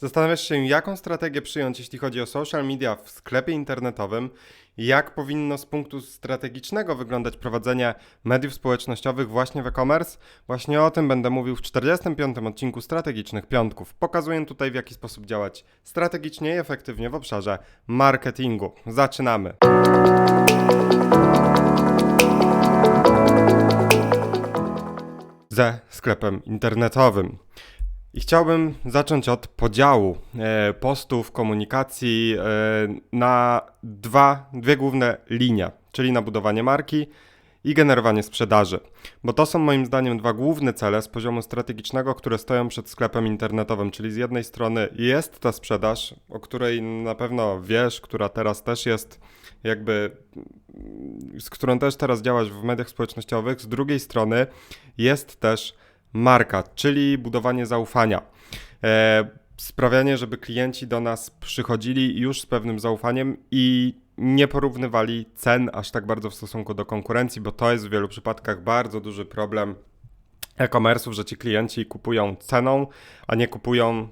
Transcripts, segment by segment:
Zastanawiasz się, jaką strategię przyjąć, jeśli chodzi o social media w sklepie internetowym? Jak powinno z punktu strategicznego wyglądać prowadzenie mediów społecznościowych właśnie w e-commerce? Właśnie o tym będę mówił w 45. odcinku Strategicznych Piątków. Pokazuję tutaj, w jaki sposób działać strategicznie i efektywnie w obszarze marketingu. Zaczynamy! Ze sklepem internetowym. I chciałbym zacząć od podziału e, postów, komunikacji e, na dwa, dwie główne linie, czyli na budowanie marki i generowanie sprzedaży. Bo to są moim zdaniem dwa główne cele z poziomu strategicznego, które stoją przed sklepem internetowym, czyli z jednej strony jest ta sprzedaż, o której na pewno wiesz, która teraz też jest jakby z którą też teraz działasz w mediach społecznościowych, z drugiej strony jest też marka, czyli budowanie zaufania. E, sprawianie, żeby klienci do nas przychodzili już z pewnym zaufaniem i nie porównywali cen aż tak bardzo w stosunku do konkurencji, bo to jest w wielu przypadkach bardzo duży problem e-commerce'ów, że ci klienci kupują ceną, a nie kupują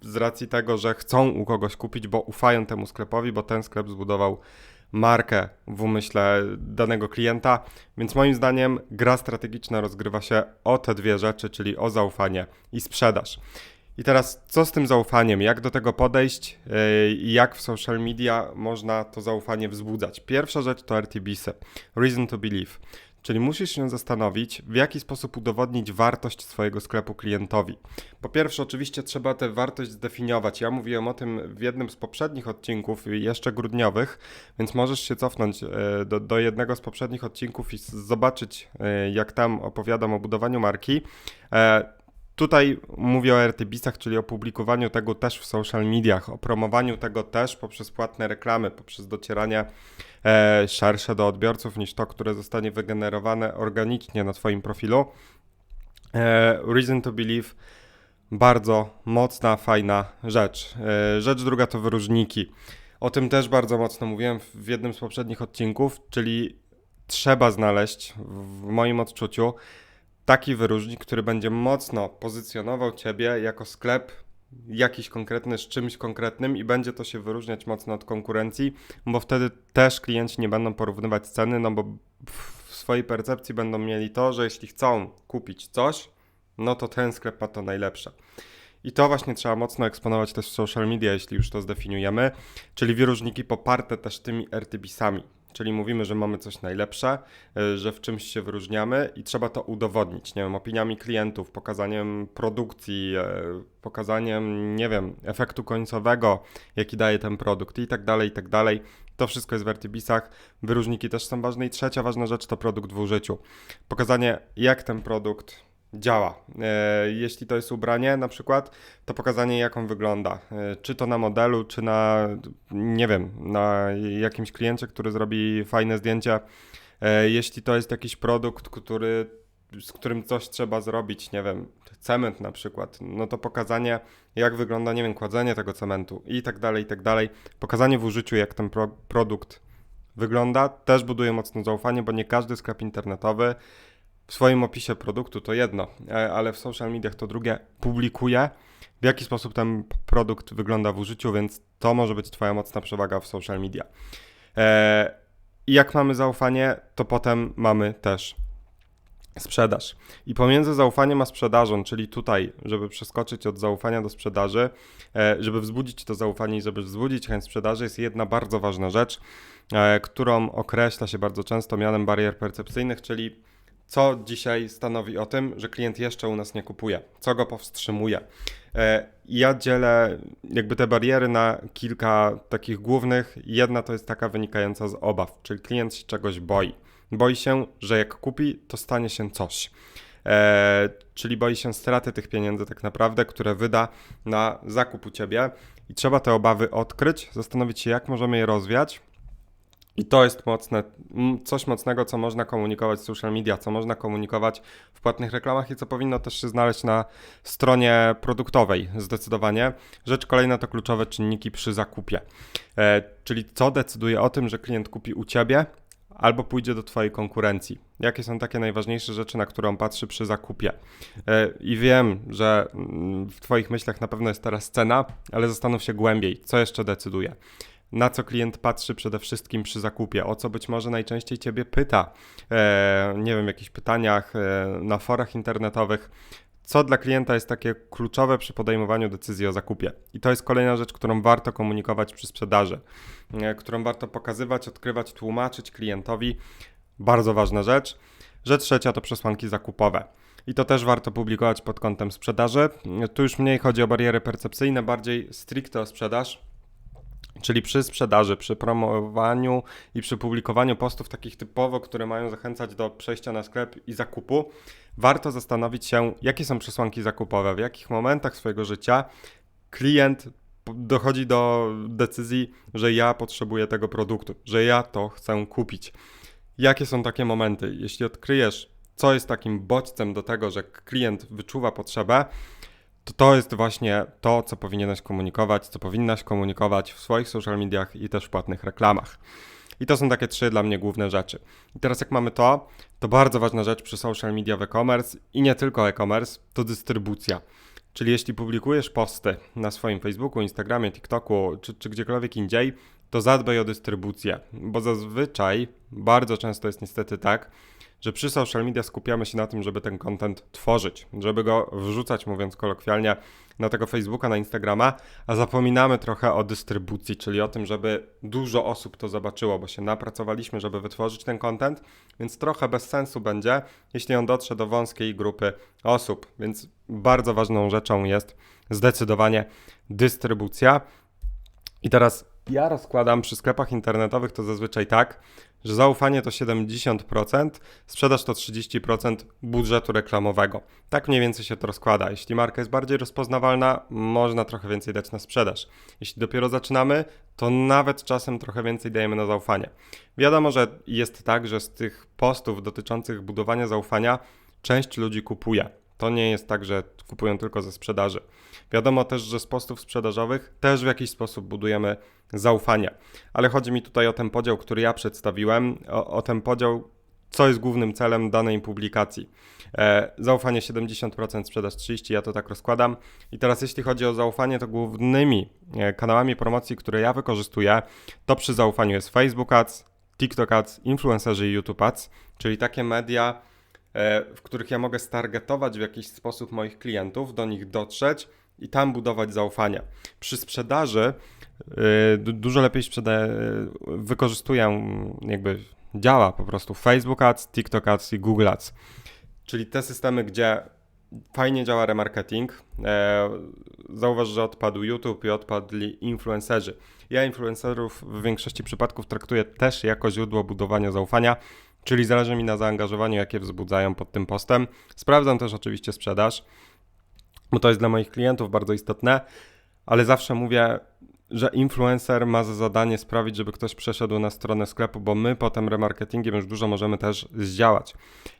z racji tego, że chcą u kogoś kupić, bo ufają temu sklepowi, bo ten sklep zbudował markę w umyśle danego klienta. Więc moim zdaniem gra strategiczna rozgrywa się o te dwie rzeczy, czyli o zaufanie i sprzedaż. I teraz co z tym zaufaniem? Jak do tego podejść yy, jak w social media można to zaufanie wzbudzać? Pierwsza rzecz to RTBC, Reason to Believe. Czyli musisz się zastanowić, w jaki sposób udowodnić wartość swojego sklepu klientowi. Po pierwsze, oczywiście trzeba tę wartość zdefiniować. Ja mówiłem o tym w jednym z poprzednich odcinków, jeszcze grudniowych, więc możesz się cofnąć e, do, do jednego z poprzednich odcinków i zobaczyć, e, jak tam opowiadam o budowaniu marki. Tutaj mówię o RTBisach, czyli o publikowaniu tego też w social mediach, o promowaniu tego też poprzez płatne reklamy, poprzez docieranie e, szersze do odbiorców niż to, które zostanie wygenerowane organicznie na Twoim profilu. E, reason to Believe bardzo mocna, fajna rzecz. E, rzecz druga to wyróżniki. O tym też bardzo mocno mówiłem w jednym z poprzednich odcinków, czyli trzeba znaleźć w moim odczuciu taki wyróżnik, który będzie mocno pozycjonował Ciebie jako sklep jakiś konkretny z czymś konkretnym i będzie to się wyróżniać mocno od konkurencji, bo wtedy też klienci nie będą porównywać ceny, no bo w swojej percepcji będą mieli to, że jeśli chcą kupić coś, no to ten sklep ma to najlepsze. I to właśnie trzeba mocno eksponować też w social media, jeśli już to zdefiniujemy, czyli wyróżniki poparte też tymi RTBisami. Czyli mówimy, że mamy coś najlepsze, y, że w czymś się wyróżniamy i trzeba to udowodnić, nie wiem, opiniami klientów, pokazaniem produkcji, y, pokazaniem, nie wiem, efektu końcowego, jaki daje ten produkt i tak dalej, i tak dalej. To wszystko jest w RTBisach. Wyróżniki też są ważne. I trzecia ważna rzecz to produkt w użyciu. Pokazanie, jak ten produkt działa. E, jeśli to jest ubranie na przykład, to pokazanie jak on wygląda. E, czy to na modelu, czy na, nie wiem, na jakimś kliencie, który zrobi fajne zdjęcia. E, jeśli to jest jakiś produkt, który, z którym coś trzeba zrobić, nie wiem, cement na przykład, no to pokazanie jak wygląda, nie wiem, kładzenie tego cementu i tak dalej, i tak dalej. Pokazanie w użyciu jak ten pro produkt wygląda też buduje mocno zaufanie, bo nie każdy sklep internetowy w swoim opisie produktu to jedno, e, ale w social mediach to drugie publikuje, w jaki sposób ten produkt wygląda w użyciu, więc to może być Twoja mocna przewaga w social media. E, I jak mamy zaufanie, to potem mamy też sprzedaż. I pomiędzy zaufaniem a sprzedażą, czyli tutaj, żeby przeskoczyć od zaufania do sprzedaży, e, żeby wzbudzić to zaufanie i żeby wzbudzić chęć sprzedaży, jest jedna bardzo ważna rzecz, którą określa się bardzo często mianem barier percepcyjnych, czyli co dzisiaj stanowi o tym, że klient jeszcze u nas nie kupuje, co go powstrzymuje. E, ja dzielę jakby te bariery na kilka takich głównych. Jedna to jest taka wynikająca z obaw, czyli klient się czegoś boi. Boi się, że jak kupi, to stanie się coś. E, czyli boi się straty tych pieniędzy, tak naprawdę, które wyda na zakup u ciebie, i trzeba te obawy odkryć, zastanowić się, jak możemy je rozwiać, i to jest mocne, coś mocnego, co można komunikować w social media, co można komunikować w płatnych reklamach i co powinno też się znaleźć na stronie produktowej zdecydowanie. Rzecz kolejna to kluczowe czynniki przy zakupie. E, czyli co decyduje o tym, że klient kupi u Ciebie, albo pójdzie do Twojej konkurencji. Jakie są takie najważniejsze rzeczy, na które on patrzy przy zakupie? E, I wiem, że w Twoich myślach na pewno jest teraz cena, ale zastanów się głębiej, co jeszcze decyduje na co klient patrzy przede wszystkim przy zakupie, o co być może najczęściej Ciebie pyta, e, nie wiem, jakichś pytaniach e, na forach internetowych, co dla klienta jest takie kluczowe przy podejmowaniu decyzji o zakupie. I to jest kolejna rzecz, którą warto komunikować przy sprzedaży, e, którą warto pokazywać, odkrywać, tłumaczyć klientowi. Bardzo ważna rzecz. Rzecz trzecia to przesłanki zakupowe. I to też warto publikować pod kątem sprzedaży. Tu już mniej chodzi o bariery percepcyjne, bardziej stricte o sprzedaż Czyli przy sprzedaży, przy promowaniu i przy publikowaniu postów takich typowo, które mają zachęcać do przejścia na sklep i zakupu, warto zastanowić się, jakie są przesłanki zakupowe, w jakich momentach swojego życia klient dochodzi do decyzji, że ja potrzebuję tego produktu, że ja to chcę kupić. Jakie są takie momenty? Jeśli odkryjesz, co jest takim bodźcem do tego, że klient wyczuwa potrzebę, to to jest właśnie to, co powinieneś komunikować, co powinnaś komunikować w swoich social mediach i też w płatnych reklamach. I to są takie trzy dla mnie główne rzeczy. I teraz jak mamy to, to bardzo ważna rzecz przy social media w e-commerce i nie tylko e-commerce, to dystrybucja. Czyli jeśli publikujesz posty na swoim Facebooku, Instagramie, TikToku czy, czy gdziekolwiek indziej, to zadbaj o dystrybucję, bo zazwyczaj bardzo często jest niestety tak, że przy social media skupiamy się na tym, żeby ten content tworzyć, żeby go wrzucać, mówiąc kolokwialnie, na tego Facebooka, na Instagrama, a zapominamy trochę o dystrybucji, czyli o tym, żeby dużo osób to zobaczyło, bo się napracowaliśmy, żeby wytworzyć ten content, więc trochę bez sensu będzie, jeśli on dotrze do wąskiej grupy osób. Więc bardzo ważną rzeczą jest zdecydowanie dystrybucja. I teraz ja rozkładam przy sklepach internetowych to zazwyczaj tak, że zaufanie to 70%, sprzedaż to 30% budżetu reklamowego. Tak mniej więcej się to rozkłada. Jeśli marka jest bardziej rozpoznawalna, można trochę więcej dać na sprzedaż. Jeśli dopiero zaczynamy, to nawet czasem trochę więcej dajemy na zaufanie. Wiadomo, że jest tak, że z tych postów dotyczących budowania zaufania część ludzi kupuje. To nie jest tak, że kupują tylko ze sprzedaży. Wiadomo też, że z postów sprzedażowych też w jakiś sposób budujemy zaufanie. Ale chodzi mi tutaj o ten podział, który ja przedstawiłem, o, o ten podział, co jest głównym celem danej publikacji. E, zaufanie 70%, sprzedaż 30%, ja to tak rozkładam. I teraz jeśli chodzi o zaufanie, to głównymi e, kanałami promocji, które ja wykorzystuję, to przy zaufaniu jest Facebook Ads, TikTok Ads, influencerzy i YouTube Ads, czyli takie media, w których ja mogę stargetować w jakiś sposób moich klientów, do nich dotrzeć i tam budować zaufanie. Przy sprzedaży yy, dużo lepiej sprzeda- yy, wykorzystuję, jakby działa po prostu Facebook Ads, TikTok Ads i Google Ads. Czyli te systemy, gdzie fajnie działa remarketing. E, zauważ, że odpadł YouTube i odpadli influencerzy. Ja influencerów w większości przypadków traktuję też jako źródło budowania zaufania, czyli zależy mi na zaangażowaniu, jakie wzbudzają pod tym postem. Sprawdzam też oczywiście sprzedaż bo to jest dla moich klientów bardzo istotne, ale zawsze mówię, że influencer ma za zadanie sprawić, żeby ktoś przeszedł na stronę sklepu, bo my potem remarketingiem już dużo możemy też zdziałać.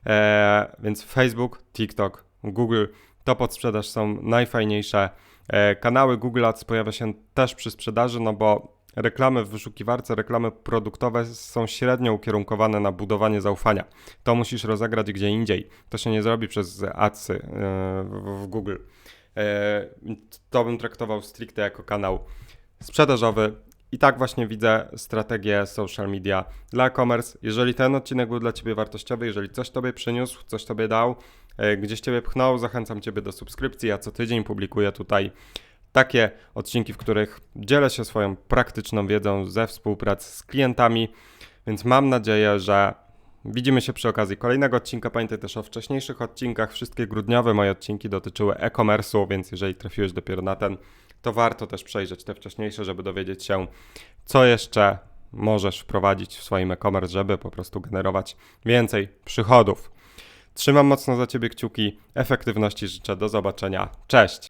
Eee, więc Facebook, TikTok, Google to pod sprzedaż są najfajniejsze. Eee, kanały Google Ads pojawia się też przy sprzedaży, no bo reklamy w wyszukiwarce, reklamy produktowe są średnio ukierunkowane na budowanie zaufania. To musisz rozegrać gdzie indziej. To się nie zrobi przez adsy eee, w Google. E, to bym traktował stricte jako kanał sprzedażowy. I tak właśnie widzę strategię social media dla e-commerce. Jeżeli ten odcinek był dla Ciebie wartościowy, jeżeli coś Tobie przyniósł, coś Tobie dał, e, gdzieś Ciebie pchnął, zachęcam Ciebie do subskrypcji. Ja co tydzień publikuję tutaj takie odcinki, w których dzielę się swoją praktyczną wiedzą ze współpracy z klientami, więc mam nadzieję, że Widzimy się przy okazji kolejnego odcinka. Pamiętaj też o wcześniejszych odcinkach. Wszystkie grudniowe moje odcinki dotyczyły e-commerce'u, więc jeżeli trafiłeś dopiero na ten, to warto też przejrzeć te wcześniejsze, żeby dowiedzieć się, co jeszcze możesz wprowadzić w swoim e-commerce, żeby po prostu generować więcej przychodów. Trzymam mocno za Ciebie kciuki. Efektywności życzę. Do zobaczenia. Cześć!